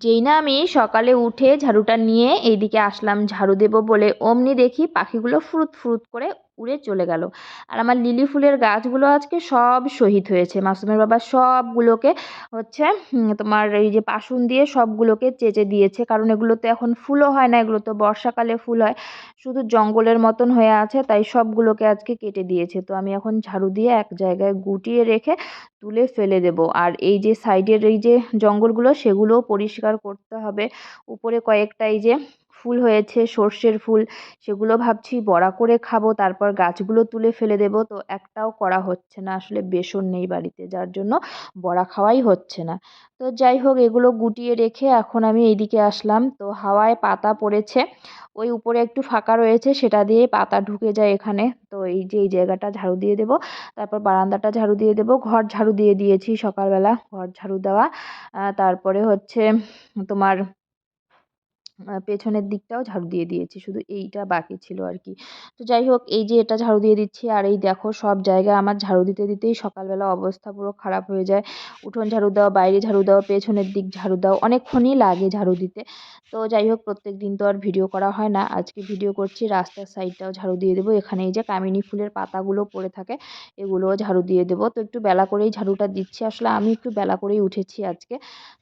যেই না আমি সকালে উঠে ঝাড়ুটা নিয়ে এইদিকে আসলাম। ঝাড়ু দেবো বলে অমনি দেখি পাখিগুলো ফুরুত ফুরুত করে উড়ে চলে গেল। আর আমার লিলি ফুলের গাছগুলো আজকে সব শহীদ হয়েছে। মাসুমের বাবা সবগুলোকে হচ্ছে তোমার এই যে পাসুন দিয়ে সবগুলোকে চেঁচে দিয়েছে। কারণ এগুলোতে এখন ফুলও হয় না, এগুলো তো বর্ষাকালে ফুল হয়। শুধু জঙ্গলের মতন হয়ে আছে, তাই সবগুলোকে আজকে কেটে দিয়েছে। তো আমি এখন ঝাড়ু দিয়ে এক জায়গায় গুটিয়ে রেখে তুলে ফেলে দেব। আর এই যে সাইডের এই যে জঙ্গলগুলো, সেগুলোও পরিষ্কার করতে হবে। উপরে কয়েকটা এই যে ফুল হয়েছে, সর্ষের ফুল, সেগুলো ভাবছি বড়া করে খাব, তারপর গাছগুলো তুলে ফেলে দেব। তো একটাও করা হচ্ছে না, আসলে বেসন নেই বাড়িতে, যার জন্য বড়া খাওয়াই হচ্ছে না। তো যাই হোক, এগুলো গুটিয়ে রেখে এখন আমি এইদিকে আসলাম। তো হাওয়ায় পাতা পড়েছে, ওই উপরে একটু ফাঁকা রয়েছে, সেটা দিয়ে পাতা ঢুকে যায় এখানে। তো এই যে, এই জায়গাটা ঝাড়ু দিয়ে দেবো, তারপর বারান্দাটা ঝাড়ু দিয়ে দেবো, ঘর ঝাড়ু দিয়ে দিয়েছি সকালবেলা, ঘর ঝাড়ু দেওয়া। তারপরে হচ্ছে তোমার পেছনের দিকটাও ঝাড়ু দিয়ে দিয়েছি, শুধু এইটা বাকি ছিল আর কি তো যাই হোক, এই যে এটা ঝাড়ু দিয়ে দিচ্ছি, আর এই দেখো সব জায়গায় আমার ঝাড়ু দিতে দিতেই সকালবেলা অবস্থা পুরো খারাপ হয়ে যায়। উঠোন ঝাড়ু দাও, বাইরে ঝাড়ু দাও, পেছনের দিক ঝাড়ু দাও, অনেকক্ষণই লাগে ঝাড়ু দিতে। তো যাই হোক, প্রত্যেক দিন তো আর ভিডিও করা হয় না। আজকে ভিডিও করছি, রাস্তার সাইডটাও ঝাড়ু দিয়ে দেবো। এখানে এই যে কামিনী ফুলের পাতাগুলো পড়ে থাকে, এগুলোও ঝাড়ু দিয়ে দেবো। তো একটু বেলা করেই ঝাড়ুটা দিচ্ছি। আসলে আমি একটু বেলা করেই উঠেছি আজকে।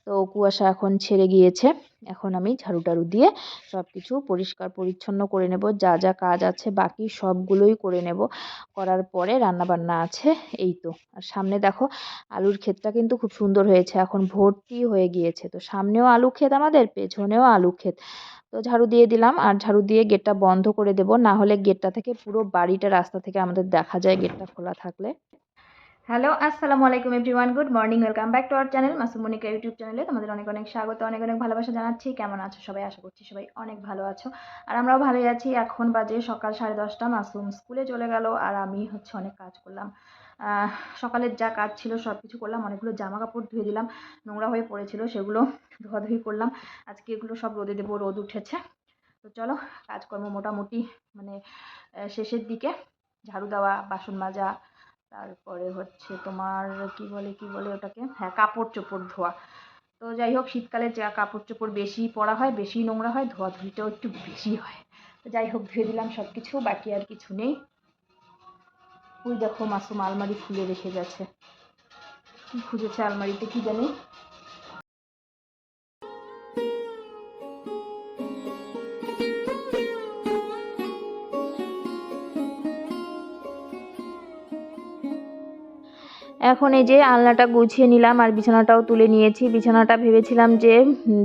তো কুয়াশা এখন ছেড়ে গিয়েছে। এখন আমি ঝাড়ু টাড়ু দিয়ে সব কিছু পরিষ্কার পরিচ্ছন্ন করে নেব। যা যা কাজ আছে বাকি সবগুলোই করে নেব। করার পরে রান্নাবান্না আছে, এই তো। আর সামনে দেখো, আলুর ক্ষেতটা কিন্তু খুব সুন্দর হয়েছে। এখন ভর্তি হয়ে গিয়েছে। তো সামনেও আলু ক্ষেত আমাদের, পেছনেও আলু ক্ষেত। তো ঝাড়ু দিয়ে দিলাম। আর ঝাড়ু দিয়ে গেটটা বন্ধ করে দেবো। না হলে গেটটা থেকে পুরো বাড়িটা রাস্তা থেকে আমাদের দেখা যায় গেটটা খোলা থাকলে। হ্যালো আসসালামু আলাইকুম everyone good morning welcome back to our channel Masumonika YouTube চ্যানেলে তোমাদের অনেক অনেক স্বাগত, অনেক অনেক ভালোবাসা জানাচ্ছি, কেমন আছো সবাই? আশা করছি সবাই অনেক ভালো আছো। আর আমরাও ভালোই আছি, এখন বাজে সকাল সাড়ে দশটা, মাসুম স্কুলে চলে গেল, আর আমি হচ্ছে অনেক কাজ করলাম। সকালের যা কাজ ছিল সব কিছু করলাম, অনেকগুলো জামা কাপড় ধুয়ে দিলাম, নোংরা হয়ে পড়েছিল, সেগুলো ধোয়াধুয়ি করলাম। আজকে এগুলো সব রোদে দেবো, রোদ উঠেছে। তো চলো, কাজকর্ম মোটামুটি মানে শেষের দিকে, ঝাড়ু দেওয়া, বাসন মাজা তারপরে হচ্ছে তোমার কি বলে কি বলে ওটাকে? হ্যাঁ কাপড় চোপড় ধোয়া। তো যাই হোক, শীতকালে যা কাপড় চোপড় বেশি পরা হয়, বেশি নোংরা হয় ধোয়া ধোয়াধুয়িটাও একটু বেশি হয়। তো যাই হোক, ধুয়ে দিলাম সব কিছু বাকি আর কিছু নেই। ওই দেখো মাসুম আলমারি খুলে রেখে গেছে। কি খুঁজেছে আলমারিতে, কি জানি? এখন এই যে আলনাটা গুছিয়ে নিলাম আর বিছানাটাও তুলে নিয়েছি। বিছানাটা ভেবেছিলাম যে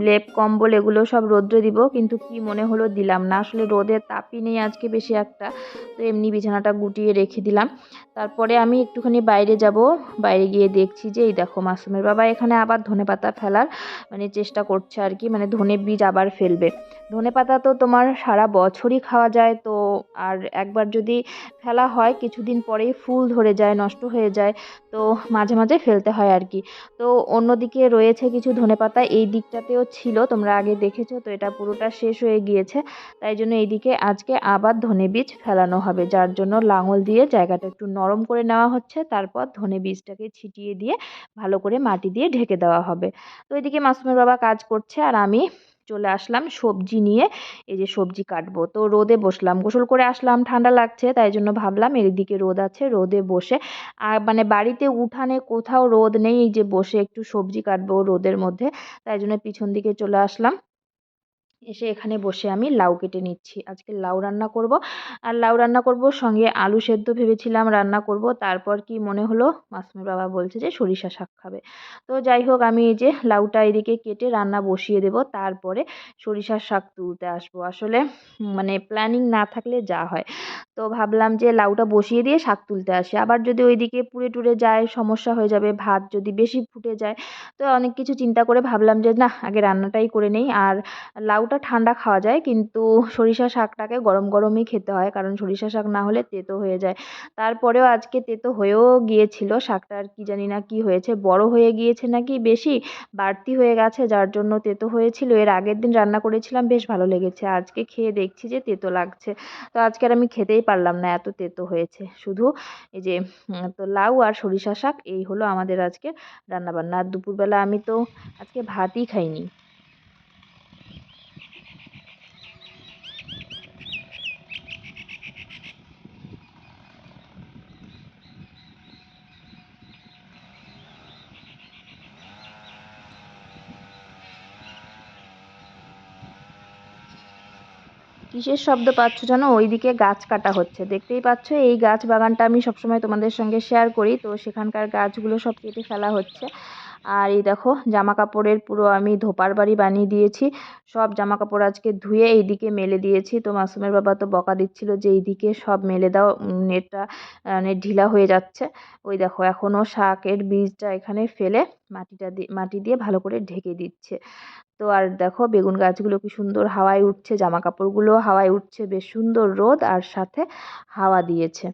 লেপ, কম্বল এগুলো সব রোদ্রে দিব, কিন্তু কি মনে হলো দিলাম না। আসলে রোদের তাপই নেই আজকে বেশি একটা, তো এমনি বিছানাটা গুটিয়ে রেখে দিলাম। তারপরে আমি একটুখানি বাইরে যাব, বাইরে গিয়ে দেখছি যে, এই দেখো মাসুমের বাবা এখানে আবার ধনে পাতা ফেলার মানে চেষ্টা করছে আর কি মানে ধনে বীজ আবার ফেলবে। ধনে পাতা তো তোমার সারা বছরই খাওয়া যায়, তো আর একবার যদি ফেলা হয়, কিছুদিন পরেই ফুল ধরে যায়, নষ্ট হয়ে যায়, তো মাঝে মাঝে ফেলতে হয় আর কি। তো অন্যদিকে রয়েছে কিছু ধনেপাতা এই দিকটাতেও ছিল, তোমরা আগে দেখেছ, তো এটা পুরোটা শেষ হয়ে গিয়েছে। তাই জন্য এইদিকে আজকে আবার ধনে বীজ ফেলানো হবে, যার জন্য লাঙল দিয়ে জায়গাটা একটু নরম করে নেওয়া হচ্ছে, তারপর ধনে বীজটাকে ছিটিয়ে দিয়ে ভালো করে মাটি দিয়ে ঢেকে দেওয়া হবে। তো এদিকে মাসুমের বাবা কাজ করছে, আর আমি চলে আসলাম সবজি নিয়ে, এই যে সবজি কাটবো। তো রোদে বসলাম, গোসল করে আসলাম, ঠান্ডা লাগছে, তাই জন্য ভাবলাম এদিকে রোদ আছে, রোদে বসে, আর মানে বাড়িতে উঠানে কোথাও রোদ নেই, এই যে বসে একটু সবজি কাটবো রোদের মধ্যে, তাই জন্য পিছন দিকে চলে আসলাম। এসে এখানে বসে আমি লাউ কেটে নিচ্ছি। আজকে লাউ রান্না করব। আর লাউ রান্না করব সঙ্গে আলু সেদ্ধ ভেবেছিলাম রান্না করব। তারপর কি মনে হলো? মাসুমের বাবা বলছে যে সরিষা শাক খাবে। তো যাই হোক, আমি এই যে লাউটা এদিকে কেটে রান্না বসিয়ে দেব। তারপরে সরিষার শাক তুলতে আসব। আসলে মানে প্ল্যানিং না থাকলে যা হয়। তো ভাবলাম যে লাউটা বসিয়ে দিয়ে শাক তুলতে আসি। আবার যদি ওইদিকে পুড়ে টুড়ে যায়, সমস্যা হয়ে যাবে, ভাত যদি বেশি ফুটে যায়, তো অনেক কিছু চিন্তা করে ভাবলাম যে না আগে রান্নাটাই করে নেই। আর লাউটা ঠান্ডা খাওয়া যায়, কিন্তু সরিষা শাকটাকে গরম গরমই খেতে হয়, কারণ সরিষা শাক না হলে তেতো হয়ে যায়। তারপরেও আজকে তেতো হয়েও গিয়েছিল শাকটা, আর কি জানি না কি হয়েছে। বড় হয়ে গিয়েছে নাকি বেশি, বাড়তি হয়ে গেছে, যার জন্য তেতো হয়েছিল। এর আগের দিন রান্না করেছিলাম, বেশ ভালো লেগেছে। আজকে খেয়ে দেখছি যে তেতো লাগছে। তো আজকে আর আমি খেতেই পারলাম না, এত তেতো হয়েছে। শুধু এই যে তো লাউ আর সরিষা শাক, এই হলো আমাদের আজকে রান্নাবান্না। আর দুপুরবেলা আমি তো আজকে ভাতই খাইনি। কিসের শব্দ পাচ্ছ জানো ওইদিকে গাছ কাটা হচ্ছে। দেখতেই পাচ্ছ, এই গাছ বাগানটা আমি সবসময় তোমাদের সঙ্গে শেয়ার করি। তো সেখানকার গাছগুলো সব কেটে ফেলা হচ্ছে। আর এই দেখো জামা কাপড়ের পুরো আমি ধোপার বাড়ি বানিয়ে দিয়েছি। সব জামা কাপড় আজকে ধুয়ে এইদিকে মেলে দিয়েছি। তো মাসুমের বাবা তো বকা দিচ্ছিল যে এইদিকে সব মেলে দাও, নেটটা নেট ঢিলা হয়ে যাচ্ছে। ওই দেখো এখনও শাকের বীজটা এখানে ফেলে মাটিটা দিয়ে মাটি দিয়ে ভালো করে ঢেকে দিচ্ছে। তো আর দেখো, বেগুন গাছগুলো কি সুন্দর হাওয়ায় উঠছে জামা কাপড়গুলো হাওয়ায় উঠছে, বেশ সুন্দর রোদ আর সাথে হাওয়া দিয়েছে।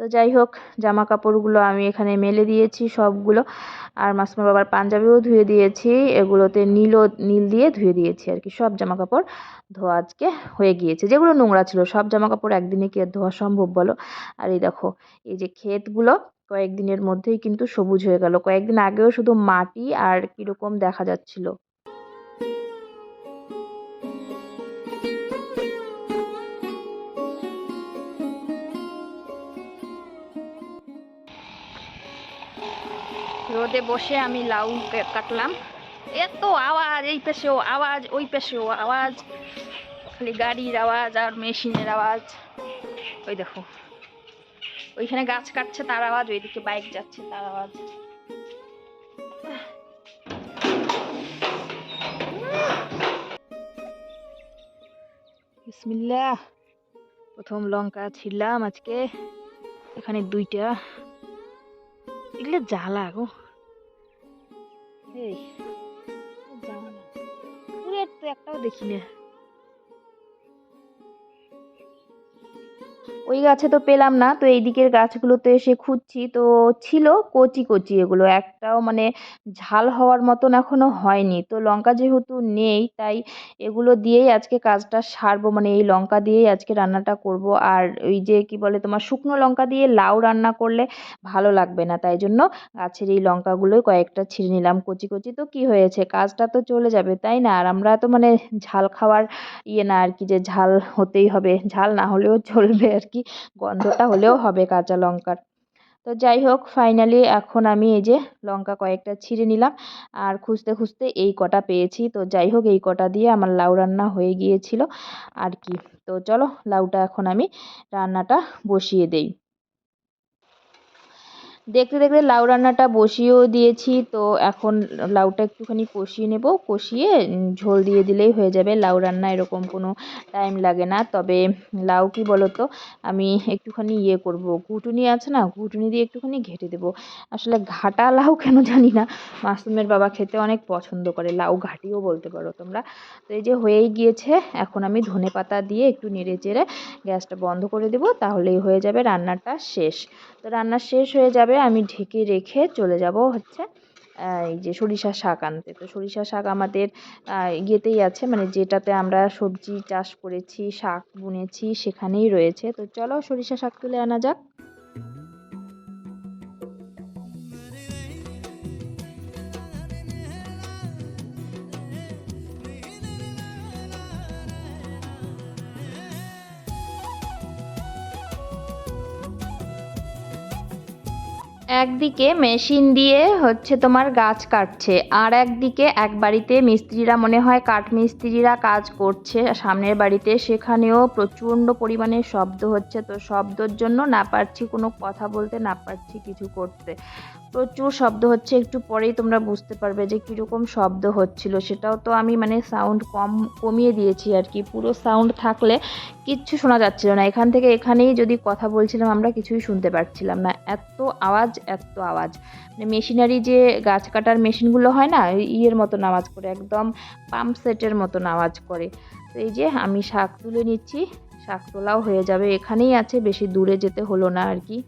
তো যাই হোক জামা কাপড়গুলো আমি এখানে মেলে দিয়েছি সবগুলো। আর মাসমার বাবার পাঞ্জাবিও ধুয়ে দিয়েছি, এগুলোতে নীলও, নীল দিয়ে ধুয়ে দিয়েছি আর কি। সব জামা কাপড় ধোয়া আজকে হয়ে গিয়েছে। যেগুলো নোংরা ছিল, সব জামা কাপড় একদিনে কি ধোয়া সম্ভব বলো? আর এই দেখো, এই যে ক্ষেতগুলো কয়েকদিনের মধ্যেই কিন্তু সবুজ হয়ে গেল। কয়েকদিন আগেও শুধু মাটি আর কীরকম দেখা যাচ্ছিল। রোদে বসে আমি লাউ কাটলাম। এত আওয়াজ, এই পেশেও আওয়াজ, ওই পেশেও আওয়াজ। খালি গাড়ির আওয়াজ আর মেশিনের আওয়াজ। ওই দেখো। ওইখানে গাছ কাটছে, তার আওয়াজ, ওইদিকে বাইক যাচ্ছে, তার আওয়াজ। বিসমিল্লাহ। প্রথম লঙ্কা ছিললাম আজকে। এখানে দুইটা। এগুলো জ্বালা গো। এই পুরের তো একটাও দেখি না ওই গাছে তো পেলাম না, তো এই দিকের গাছগুলোতে এসে খুঁজছি, তো ছিল কচি কচি এগুলো, একটাও মানে ঝাল হওয়ার মতন এখনও হয়নি। তো লঙ্কা যেহেতু নেই, তাই এগুলো দিয়েই আজকে কাজটা সারবো মানে এই লঙ্কা দিয়েই আজকে রান্নাটা করব। আর ওই যে কি বলে তোমার শুকনো লঙ্কা দিয়ে লাউ রান্না করলে ভালো লাগবে না, তাই জন্য গাছের এই লঙ্কাগুলোই কয়েকটা ছিঁড়ে নিলাম কচি কচি। তো কি হয়েছে? কাজটা তো চলে যাবে, তাই না? আর আমরা তো মানে ঝাল খাওয়ার ইয়ে না আর কি, যে ঝাল হতেই হবে, ঝাল না হলেও চলবে আর কি। গন্ধটা হলেও হবে কাঁচা লঙ্কার। তো যাই হোক ফাইনালি এখন আমি এই যে লঙ্কা কয়েকটা ছিঁড়ে নিলাম আর খুঁজতে খুঁজতে এই কটা পেয়েছি। তো যাই হোক, এই কটা দিয়ে আমার লাউ রান্না হয়ে গিয়েছিল। আর কি? তো চলো, লাউটা এখন আমি রান্নাটা বসিয়ে দেই। দেখতে দেখতে লাউ রান্নাটা বসিয়েও দিয়েছি, তো এখন লাউটা একটুখানি কষিয়ে নেব। কষিয়ে ঝোল দিয়ে দিলেই হয়ে যাবে। লাউ রান্না এরকম কোনো টাইম লাগে না। তবে লাউ কি বলো তো আমি একটুখানি ইয়ে করব। ঘুটুনি আছে না, ঘুটুনি দিয়ে একটুখানি ঘেটে দেবো। আসলে ঘাটা লাউ কেন জানি না। মাসুমের বাবা খেতে অনেক পছন্দ করে, লাউ ঘাটিও বলতে পারো তোমরা। তো এই যে হয়েই গিয়েছে, এখন আমি ধনে পাতা দিয়ে একটু নেড়ে চেড়ে গ্যাসটা বন্ধ করে দেবো, তাহলেই হয়ে যাবে রান্নাটা শেষ। তো রান্না শেষ হয়ে যাবে আমি ঢেকে রেখে চলে যাব হচ্ছে এই যে সরিষা শাক আনতে। তো সরিষা শাক আমাদের ইয়েতেই আছে মানে যেটাতে আমরা সবজি চাষ করেছি, শাক বুনেছি, সেখানেই রয়েছে। তো চলো সরিষা শাক তুলে আনা যাক। একদিকে মেশিন দিয়ে হচ্ছে তোমার গাছ কাটছে, আর একদিকে এক বাড়িতে মিস্ত্রিরা মনে হয় কাঠ মিস্ত্রিরা কাজ করছে। সামনের বাড়িতে সেখানেও প্রচণ্ড পরিমাণে শব্দ হচ্ছে, তো শব্দর জন্য না পারছি কোনো কথা বলতে, না পারছি কিছু করতে। প্রচুর শব্দ হচ্ছে, একটু পরেই তোমরা বুঝতে পারবে যে কীরকম শব্দ হচ্ছিল। সেটাও তো আমি মানে সাউন্ড কম, কমিয়ে দিয়েছি আর কি। পুরো সাউন্ড থাকলে কিচ্ছু শোনা যাচ্ছিল না। এখান থেকে এখানেই যদি কথা বলছিলাম, আমরা কিছুই শুনতে পারছিলাম না। এত আওয়াজ এত আওয়াজ। মানে মেশিনারি যে গাছ কাটার মেশিনগুলো হয় না ইয়ের মতন আওয়াজ করে, একদম পাম্প সেটের মতন আওয়াজ করে। তো এই যে আমি শাক তুলে নিচ্ছি, শাক তোলাও হয়ে যাবে। এখানেই আছে, বেশি দূরে যেতে হলো না আর কি।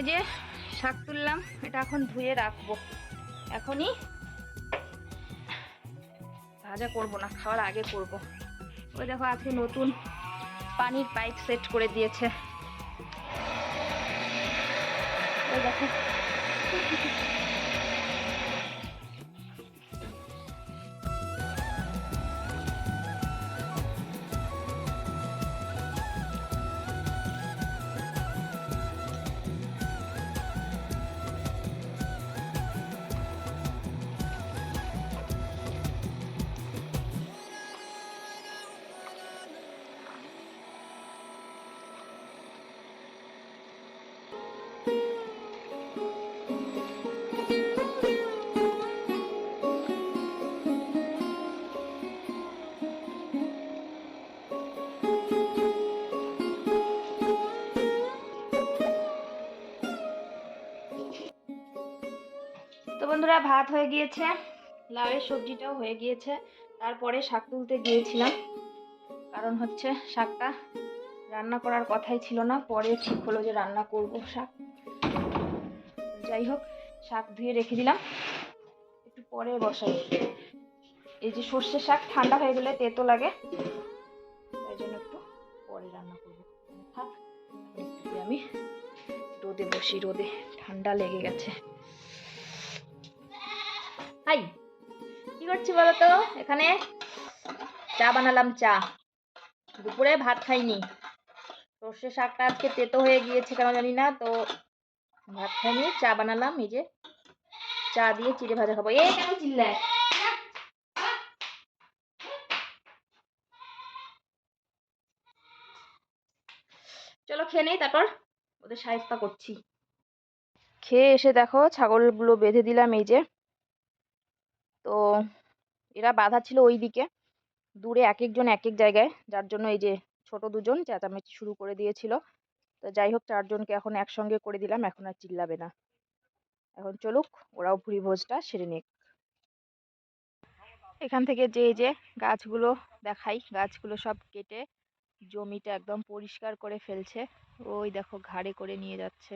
এই যে শাক তুললাম, এটা এখন ধুয়ে রাখব। এখনই ভাজা করব না, খাওয়ার আগে করব। ওই দেখো, আজকে নতুন পানির পাইপ সেট করে দিয়েছে। ওই দেখো। ভাত হয়ে গিয়েছে, লাউয়ের সবজিটাও হয়ে গিয়েছে, তারপরে শাক তুলতে গিয়েছিলাম। কারণ হচ্ছে শাকটা রান্না করার কথাই ছিল না, পরে ঠিক হলো যে রান্না করব শাক। যাই হোক, শাক ধুয়ে রেখে দিলাম, একটু পরে বসাই এই যে সর্ষে শাক, ঠান্ডা হয়ে গেলে তেতো লাগে, তাই জন্য একটু পরে রান্না করব। থাক আমি রোদে বসি, রোদে ঠান্ডা লেগে গেছে। হাই, কি করছি বলো তো এখানে চা বানালাম, চা। দুপুরে ভাত খাইনি। সর্ষে শাকটা আজকে তেতো হয়ে গিয়েছে কেন জানি না, তো ভাত খাইনি, চা বানালাম, এই যে চা দিয়ে চিড়ে ভাজা খাব। এই কেন চিল্লায়? চলো খেয়ে নেই, তারপর ওদের সাহেস্তা করছি। খেয়ে এসে দেখো ছাগলগুলো বেঁধে দিলাম, এই যে। তো এরা বাঁধা ছিল ওই দিকে। দূরে এক একজন এক এক জায়গায়, যার জন্য এই যে ছোট দুজন চেঁচামেচি শুরু করে দিয়েছিল। তো যাই হোক, চারজনকে এখন একসঙ্গে করে দিলাম, এখন আর চিল্লাবে না। এখন চলুক, ওরাও ভুড়ি ভোজটা সেরে নিক। এখান থেকে যে যে গাছগুলো দেখাই, গাছগুলো সব কেটে জমিটা একদম পরিষ্কার করে ফেলছে। ওই দেখো, ঘাড়ে করে নিয়ে যাচ্ছে।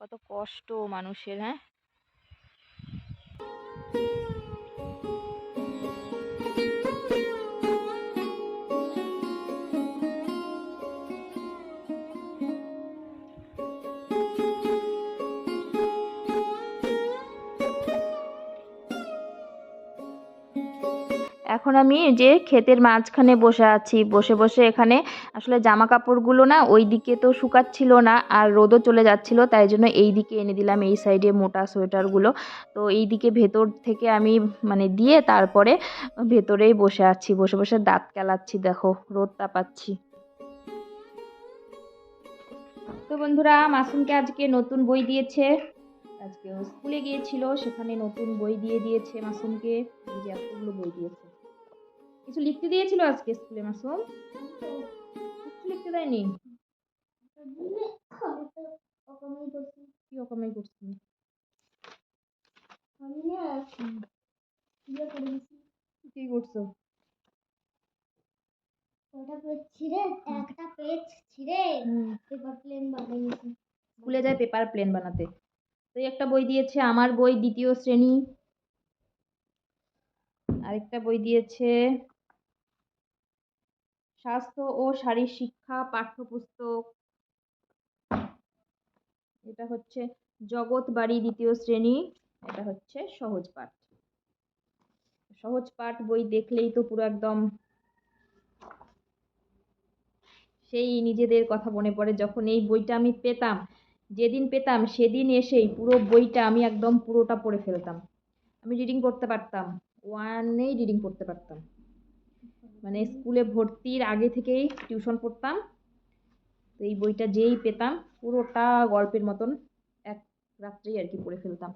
কত কষ্ট মানুষের হ্যাঁ? thank you এখন আমি যে ক্ষেতের মাঝখানে বসে আছি, বসে বসে এখানে আসলে জামা কাপড়গুলো না ওই দিকে তো শুকাচ্ছিল না আর রোদও চলে যাচ্ছিল, তাই জন্য এই দিকে এনে দিলাম এই সাইডে মোটা সোয়েটারগুলো। তো এই দিকে ভেতর থেকে আমি মানে দিয়ে তারপরে ভেতরেই বসে আছি, বসে বসে দাঁত কেলাচ্ছি, দেখো রোদ তাপাচ্ছি। তো বন্ধুরা, মাসুমকে আজকে নতুন বই দিয়েছে আজকে স্কুলে গিয়েছিল, সেখানে নতুন বই দিয়ে দিয়েছে মাসুমকে এতগুলো বই দিয়েছে। কিছু লিখতে দিয়েছিল আজকে স্কুলে মাসুম? কিছু লিখতে দেয়নি? কি রকমের করছি কি করছ? ওটা পেজ? ছিঁড়ে একটা পেজ ছিঁড়ে পেপার প্লেন বানিয়েছি। স্কুলে যায় পেপার প্লেন বানাতে। তো একটা বই দিয়েছে আমার বই দ্বিতীয় শ্রেণি। আরেকটা বই দিয়েছে স্বাস্থ্য ও শারীর শিক্ষা, পাঠ্যপুস্তক, এটা হচ্ছে জগৎ বাড়ি দ্বিতীয় শ্রেণি, এটা হচ্ছে সহজ পাঠ। সহজ পাঠ বই দেখলেই তো পুরো একদম সেই নিজেদের কথা মনে পড়ে। যখন এই বইটা আমি পেতাম, যেদিন পেতাম সেদিন এসেই পুরো বইটা আমি একদম পুরোটা পড়ে ফেলতাম। আমি রিডিং করতে পারতাম ওয়ানেই রিডিং করতে পারতাম। মানে স্কুলে ভর্তির আগে থেকেই টিউশন পড়তাম। তো এই বইটা যেই পেতাম, পুরোটা গল্পের মতন এক রাত্রেই আর কি পড়ে ফেলতাম।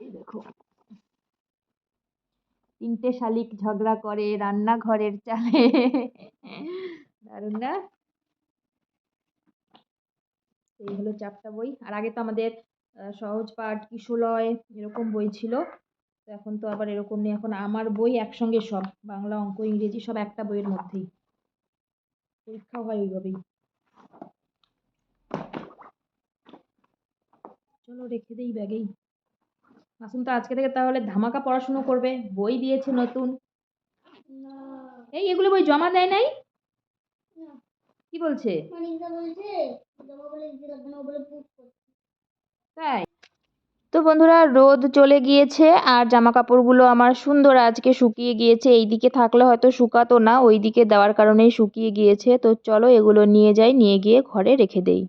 দেখো। তিনটে শালিক ঝগড়া করে রান্নাঘরের চালে। দারুণ না? এই হলো চারটা বই। আর আগে তো আমাদের সহজ পাঠ, কিশোলয়, এরকম বই ছিল। তো এখন তো আবার এরকম নেই। এখন আমার বই একসঙ্গে সব বাংলা অঙ্ক ইংরেজি সব একটা বইয়ের মধ্যেই। পরীক্ষাও হয় ওইভাবেই। চলো রেখে দেই ব্যাগেই। মাসুম তো আজকে থেকে তাহলে ধামাকা পড়াশুনো করবে। বই দিয়েছে নতুন। এই এগুলো বই জমা দেয় নাই? কি বলছে? তাই? তো বন্ধুরা, রোদ চলে গিয়েছে আর জামা কাপড়গুলো আমার সুন্দর আজকে শুকিয়ে গিয়েছে। এই দিকে থাকলে হয়তো শুকাতো না ওই দিকে দেওয়ার কারণেই শুকিয়ে গিয়েছে। তো চলো এগুলো নিয়ে যাই, নিয়ে গিয়ে ঘরে রেখে দেই।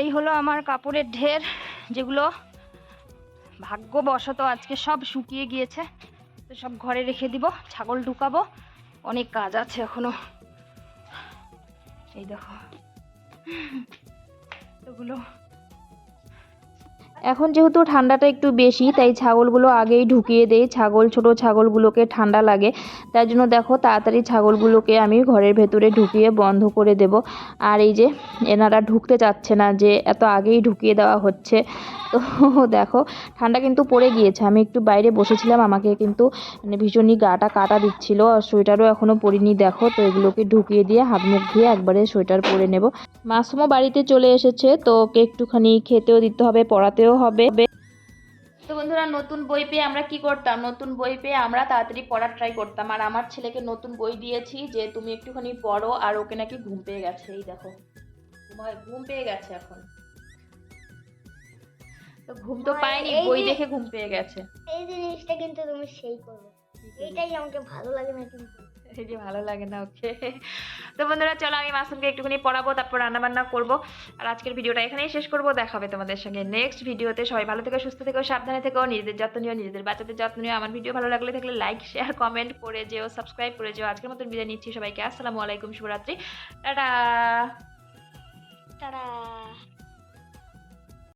এই হলো আমার কাপড়ের ঢের, যেগুলো ভাগ্যবশত আজকে সব শুকিয়ে গিয়েছে। তো সব ঘরে রেখে দিব, ছাগল ঢুকাবো। অনেক কাজ আছে এখনও। এই দেখো। এগুলো এখন যেহেতু ঠান্ডাটা একটু বেশি, তাই ছাগলগুলো আগেই ঢুকিয়ে দেই। ছাগল, ছোট ছাগলগুলোকে ঠান্ডা লাগে। তাই জন্য দেখো, তাড়াতাড়ি ছাগলগুলোকে আমি ঘরের ভেতরে ঢুকিয়ে বন্ধ করে দেব। আর এই যে, এনারা ঢুকতে চাচ্ছে না যে, এত আগেই ঢুকিয়ে দেওয়া হচ্ছে। তো দেখো, ঠান্ডা কিন্তু পড়ে গিয়েছে। আমি একটু বাইরে বসেছিলাম, আমাকে কিন্তু মানে ভীষণই গাটা কাটা দিচ্ছিল আর সোয়েটারও এখনও পরিনি, দেখো। তো এগুলোকে ঢুকিয়ে দিয়ে হাত মুখ ধুয়ে একবারে সোয়েটার পরে নেব। মাসুমও বাড়িতে চলে এসেছে, তো ওকে একটুখানি খেতেও দিতে হবে, পড়াতেও হবে। তো বন্ধুরা নতুন বই পেয়ে আমরা কি করতাম? নতুন বই পেয়ে আমরা তাড়াতাড়ি পড়ার ট্রাই করতাম। আর আমার ছেলেকে নতুন বই দিয়েছি যে তুমি একটুখানি পড়ো আর ওকে নাকি ঘুম পেয়ে গেছে। এই দেখো ঘুমা- ঘুম পেয়ে গেছে এখন। তো ঘুম তো আর পায়নি বই দেখে ঘুম পেয়ে গেছে। এই জিনিসটা কিন্তু তুমি সেই করবে। এটাই আমাকে ভালো লাগে না কিন্তু। এই যে ভালো লাগে না ওকে। তো বন্ধুরা, চলো আমি মাসুমকে একটুখানি পড়াবো, তারপর রান্না বান্না করব। আর আজকের ভিডিওটা এখানেই শেষ করব। দেখা হবে তোমাদের সঙ্গে নেক্সট ভিডিওতে। সবাই ভালো থেকে, সুস্থ থেকো, সাবধানে থেকো, নিজেদের যত্ন নিও, নিজেদের বাচ্চাদের যত্ন নিও। আমার ভিডিও ভালো লাগলে থাকলে লাইক শেয়ার কমেন্ট করে যেও সাবস্ক্রাইব করে যেও। আজকের মতন বিদায় নিচ্ছি সবাইকে। আসসালামু আলাইকুম, শুভরাত্রি। টাটা! তারা